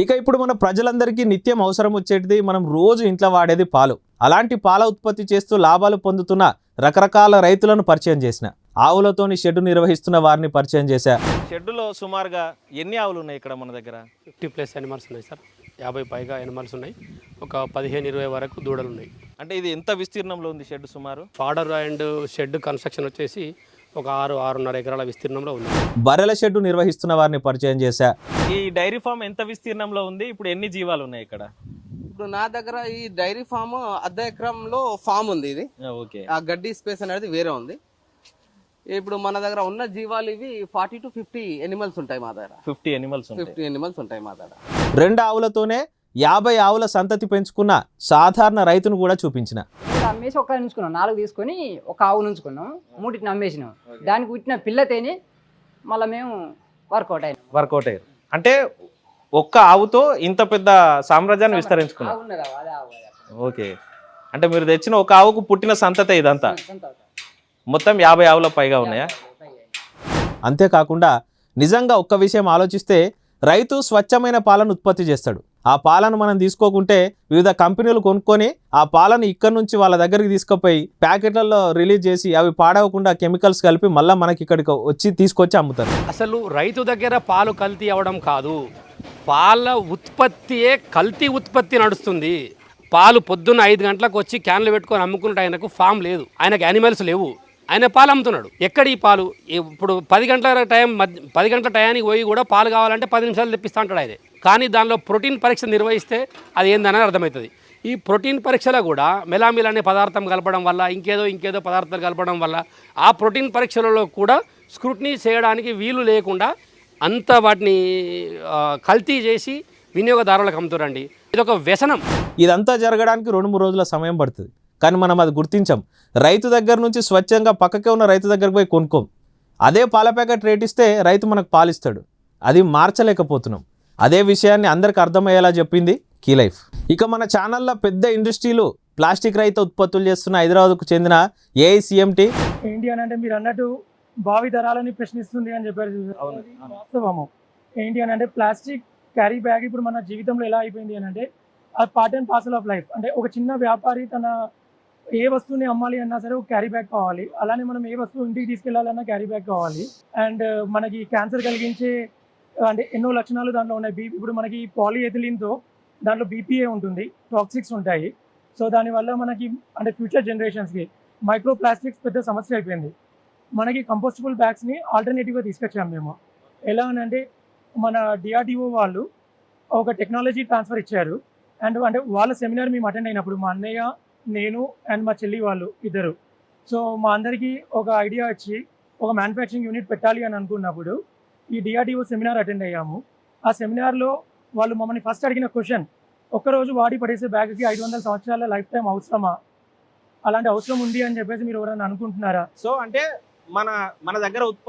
ఇక ఇప్పుడు మన ప్రజలందరికీ నిత్యం అవసరం వచ్చేటిది మనం రోజు ఇంట్లో వాడేది పాలు. అలాంటి పాల ఉత్పత్తి చేస్తూ లాభాలు పొందుతున్న రకరకాల రైతులను పరిచయం చేసిన ఆవులతోని షెడ్ నిర్వహిస్తున్న వారిని పరిచయం చేశా. షెడ్డులో సుమారుగా ఎన్ని ఆవులు ఉన్నాయి ఇక్కడ మన దగ్గర? ఫిఫ్టీ ప్లస్ యానిమల్స్ ఉన్నాయి సార్. యాభై పైగా యానిమల్స్ ఉన్నాయి. ఒక పదిహేను ఇరవై వరకు దూడలు ఉన్నాయి. అంటే ఇది ఎంత విస్తీర్ణంలో ఉంది షెడ్ సుమారు? ఫాడర్ అండ్ షెడ్ కన్స్ట్రక్షన్ వచ్చేసి ఒక ఆరు ఆరున్నర ఎకరాల విస్తీర్ణంలో ఉంది. బర్రెల షెడ్డు నిర్వహిస్తున్న వారిని పరిచయం చేశా. ఈ డైరీ ఫామ్ ఎంత విస్తీర్ణంలో ఉంది? ఇప్పుడు ఎన్ని జీవాలు ఉన్నాయి ఇక్కడ? ఇప్పుడు నా దగ్గర ఈ డైరీ ఫామ్ అర్ధ ఎకరంలో ఫామ్ ఉంది ఇది. ఓకే. ఆ గడ్డి స్పేస్ అనేది వేరే ఉంది. ఇప్పుడు మన దగ్గర ఉన్న జీవాలు ఇవి ఫార్టీ టు ఫిఫ్టీ ఎనిమల్స్ ఉంటాయి మా దగ్గర. ఫిఫ్టీ ఎనిమల్స్ ఉంటాయి. ఫిఫ్టీ ఎనిమల్స్ ఉంటాయి మా దగ్గర. రెండు ఆవులతోనే యాభై ఆవుల సంతతి పెంచుకున్న సాధారణ రైతును కూడా చూపించిన. అమ్మేసి ఒక్క ఉంచుకున్నాం. నాలుగు తీసుకొని ఒక ఆవును ఉంచుకున్నాం. మూడింటిని అమ్మేసినాం దానికి పుట్టిన పిల్లతేని మళ్ళీ మేము వర్కౌట్ అయినాం. వర్కౌట్ అయ్యారు. అంటే ఒక్క ఆవుతో ఇంత పెద్ద సామ్రాజ్యాన్ని ఆవు ఆవు, ఆవు, ఆవు. ఓకే. అంటే మీరు తెచ్చిన ఒక ఆవుకు పుట్టిన సంతతే ఇదంతా? ఆవు. మొత్తం యాభై ఆవుల పైగా ఉన్నాయా. అంతేకాకుండా నిజంగా ఒక్క విషయం ఆలోచిస్తే రైతు స్వచ్ఛమైన పాలను ఉత్పత్తి చేస్తాడు. ఆ పాలను మనం తీసుకోకుంటే వివిధ కంపెనీలు కొనుక్కొని ఆ పాలను ఇక్కడ నుంచి వాళ్ళ దగ్గరికి తీసుకుపోయి ప్యాకెట్లలో రిలీజ్ చేసి అవి పాడవకుండా కెమికల్స్ కలిపి మళ్ళీ మనకి ఇక్కడికి వచ్చి తీసుకొచ్చి అమ్ముతారు. అసలు రైతు దగ్గర పాలు కల్తీ అవ్వడం కాదు. పాల ఉత్పత్తియే కల్తీ ఉత్పత్తి నడుస్తుంది. పాలు పొద్దున్న ఐదు గంటలకు వచ్చి క్యాన్లు పెట్టుకొని అమ్ముకున్నట్టు ఆయనకు ఫామ్ లేదు. ఆయనకు యానిమల్స్ లేవు. ఆయన పాలు అమ్ముతున్నాడు. ఎక్కడ ఈ పాలు? ఇప్పుడు పది గంటల టైం మధ్య పది గంటల టయానికి పోయి కూడా పాలు కావాలంటే పది నిమిషాలు తెప్పిస్తా అంటాడు ఆయన. కానీ దానిలో ప్రోటీన్ పరీక్ష నిర్వహిస్తే అది ఏందని అర్థమవుతుంది. ఈ ప్రోటీన్ పరీక్షలో కూడా మెలామిల్ అనే పదార్థం కలపడం వల్ల ఇంకేదో ఇంకేదో పదార్థాలు కలపడం వల్ల ఆ ప్రోటీన్ పరీక్షలలో కూడా స్క్రూట్నీ చేయడానికి వీలు లేకుండా అంత వాటిని కల్తీ చేసి వినియోగదారులకు అమ్ముతారండి. ఇది ఒక వ్యసనం. ఇదంతా జరగడానికి రెండు మూడు రోజుల సమయం పడుతుంది. కానీ మనం అది గుర్తించాం. రైతు దగ్గర నుంచి స్వచ్ఛంగా పక్కకే ఉన్న రైతు దగ్గరకు పోయి కొనుక్కోం. అదే పాల ప్యాకెట్ రేట్ ఇస్తే రైతు మనకు పాలిస్తాడు. అది మార్చలేకపోతున్నాం. అదే విషయాన్ని అందరికి అర్థమయ్యేలా చెప్పింది కీ లైఫ్. ఇక మన ఛానల్లో పెద్ద ఇండస్ట్రీలు ప్లాస్టిక్ రహిత ఉత్పత్తులు చేస్తున్న హైదరాబాద్కు చెందిన ఏఐసిఎంటి ఏంటి అని అంటే మీరు అన్నట్టు భావి తరాలని ప్రశ్నిస్తుంది అని చెప్పారు వాస్తవము. ఏంటి అని అంటే ప్లాస్టిక్ క్యారీ బ్యాగ్ ఇప్పుడు మన జీవితంలో ఎలా అయిపోయింది అని అంటే అది part and parcel of life అంటే ఒక చిన్న వ్యాపారి తన ఏ వస్తువుని అమ్మాలి అన్నా సరే ఒక క్యారీ బ్యాగ్ కావాలి. అలానే మనం ఏ వస్తువు ఇంటికి తీసుకెళ్ళాలన్నా క్యారీ బ్యాగ్ కావాలి. అండ్ మనకి క్యాన్సర్ కలిగించే అంటే ఎన్నో లక్షణాలు దాంట్లో ఉన్నాయి. బీ ఇప్పుడు మనకి పాలిఎథిలిన్తో దాంట్లో బీపీఏ ఉంటుంది. టాక్సిక్స్ ఉంటాయి. సో దానివల్ల మనకి అంటే ఫ్యూచర్ జనరేషన్స్కి మైక్రో ప్లాస్టిక్స్ పెద్ద సమస్య అయిపోయింది. మనకి కంపోస్టబుల్ బ్యాగ్స్ని ఆల్టర్నేటివ్గా తీసుకొచ్చాము మేము. ఎలా అని అంటే మన డిఆర్డిఓ వాళ్ళు ఒక టెక్నాలజీ ట్రాన్స్ఫర్ ఇచ్చారు. అండ్ అంటే వాళ్ళ సెమినార్ మేము అటెండ్ అయినప్పుడు మా అన్నయ్య నేను అండ్ మా చెల్లి వాళ్ళు ఇద్దరు. సో మా అందరికీ ఒక ఐడియా వచ్చి ఒక మ్యానుఫ్యాక్చరింగ్ యూనిట్ పెట్టాలి అని అనుకున్నప్పుడు ఈ డిఆర్డిఓ సెమినార్ అటెండ్ అయ్యాము. ఆ సెమినార్లో వాళ్ళు మమ్మల్ని ఫస్ట్ అడిగిన క్వశ్చన్ ఒక్కరోజు వాడి పడేసే బ్యాగ్కి ఐదు వందల సంవత్సరాల లైఫ్ టైం అవసరమా? అలాంటి అవసరం ఉంది అని చెప్పేసి మీరు ఎవరైనా అనుకుంటున్నారా? సో అంటే మన మన దగ్గర ఉత్పత్తి